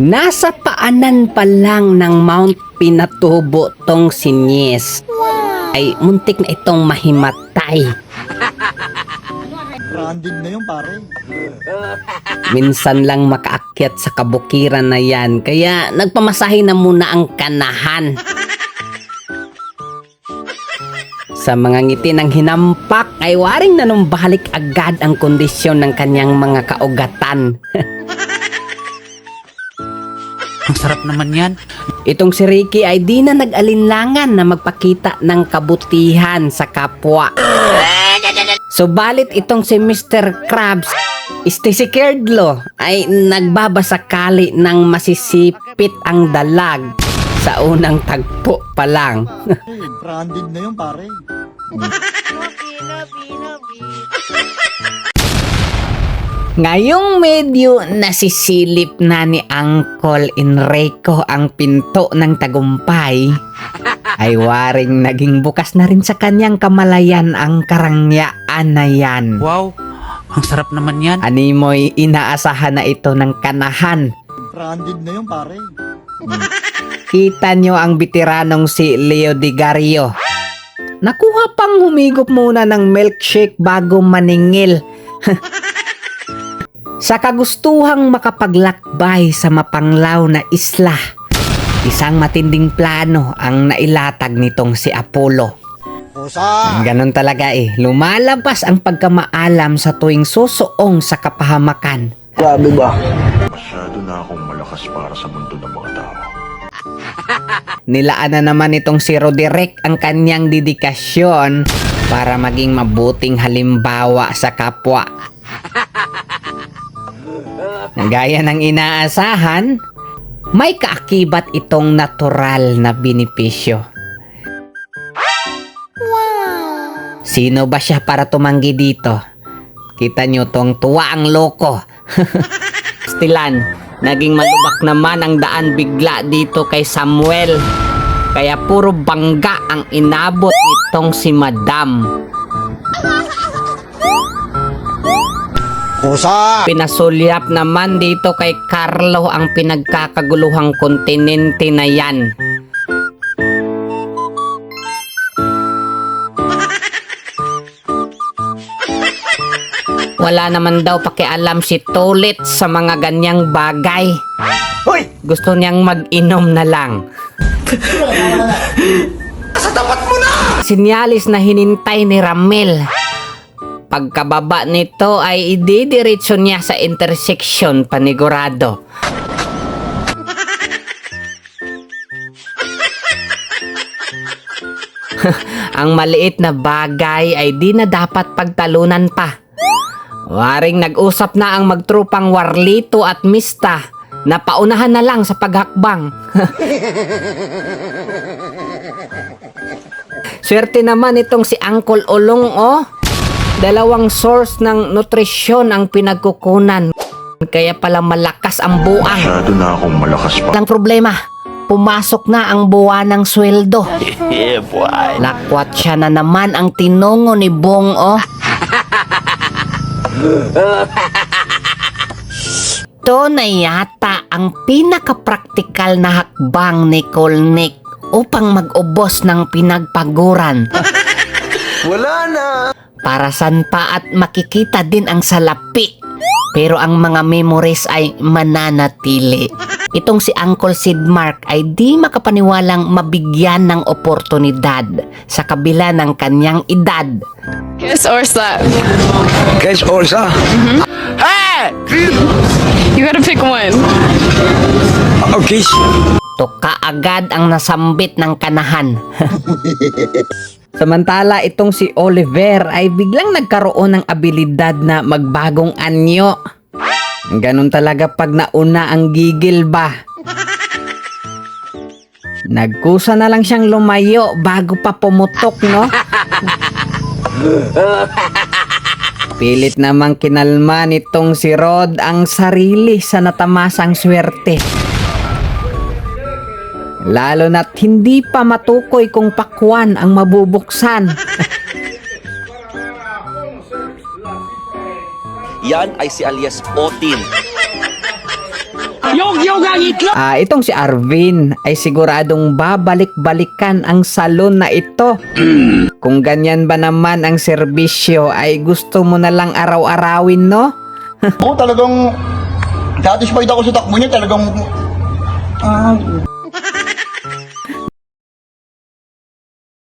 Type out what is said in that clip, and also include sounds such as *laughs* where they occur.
Nasa paanan pa lang ng Mount Pinatubo tong si Nies. Ay muntik na itong mahimatay. *laughs* Branded na yun, pare. Minsan lang makaakyat sa kabukiran na yan, kaya nagpamasahe na muna ang kanahan. *laughs* Sa mga ngiti ng hinampak ay waring nanumbalik agad ang kondisyon ng kanyang mga kaugatan. *laughs* Ang sarap naman yan. Itong si Ricky ay di na nag-alinlangan na magpakita ng kabutihan sa kapwa. Subalit itong si Mr. Krabs, Stacy Kerdlo ay nagbabasakali ng masisipit ang dalag sa unang tagpo pa lang. *laughs* Branded na yun, pare. Ngayong medyo nasisilip na ni Uncle Enrico ang pinto ng tagumpay, *laughs* ay waring naging bukas na rin sa kanyang kamalayan ang karangyaan na yan. Wow, ang sarap naman yan. Animoy inaasahan na ito ng kanahan. Branded na yun, pare. Kita nyo ang bitiranong si Leo Digario. Nakuha pang humigop muna ng milkshake bago maningil. *laughs* sa kagustuhang makapaglakbay sa mapanglaw na isla, isang matinding plano ang nailatag nitong si Apollo. Kusa! Ganon talaga eh, lumalabas ang pagkamaalam sa tuwing susuong sa kapahamakan. Masyado na akong malakas para sa mundo ng mga tao. Nilaan na naman itong si Roderick ang kanyang dedikasyon para maging mabuting halimbawa sa kapwa. *laughs* Gaya ng inaasahan, may kaakibat itong natural na benepisyo. Sino ba siya para tumanggi dito? Kita nyo tong tuwa ang loko. *laughs* Stilan, naging malubak naman ang daan bigla dito kay Samuel. Kaya puro bangga ang inabot nitong si Madam. Kusa! Pinasulyap naman dito kay Carlo ang pinagkakaguluhang kontinente na yan. Wala naman daw pakialam si Tolit sa mga ganyang bagay. Hoy! Gusto niyang mag-inom na lang. Sa tapat mo na! Sinyalis na hinintay ni Ramel. Pagkababa nito ay ididiretso niya sa intersection panigurado. *laughs* Ang maliit na bagay ay di na dapat pagtalunan pa. Waring nag-usap na ang magtrupang Warlito at Mista na paunahan na lang sa paghakbang. *laughs* Swerte naman itong si Uncle Olong oh. Dalawang source ng nutrisyon ang pinagkukunan. Kaya pala malakas ang buang. Masyado na akong malakas pa. Walang problema. Pumasok na ang buwan ng sweldo. *laughs* Yeah, boy. Lakwat siya na naman ang tinongo ni Bong oh. *laughs* Ito na yata ang pinakapraktikal na hakbang ni Kolnik upang mag-ubos ng pinagpaguran. *laughs* Wala na! Para san pa at makikita din ang salapi. Pero ang mga memories ay mananatili. Itong si Uncle Sid Mark ay di makapaniwalang mabigyan ng oportunidad sa kabila ng kanyang edad. Kiss or slap? Guys, Orsa! You gotta pick one. Okay. Tuka agad ang nasambit ng kanahan. *laughs* Samantala itong si Oliver ay biglang nagkaroon ng abilidad na magbagong anyo. Ganon talaga pag nauna ang gigil ba. Nagkusa na lang siyang lumayo bago pa pumutok, no? *laughs* Pilit namang kinalma nitong si Rod ang sarili sa natamasang swerte. Lalo na't hindi pa matukoy kung pakwan ang mabubuksan. Yan ay si alias Otin. Yung yung ang Ah, itong si Arvin ay siguradong babalik-balikan ang salon na ito. Kung ganyan ba naman ang serbisyo ay gusto mo na lang araw-arawin, no? Oo, talagang satisfied ako sa takbo niya. Talagang, ah,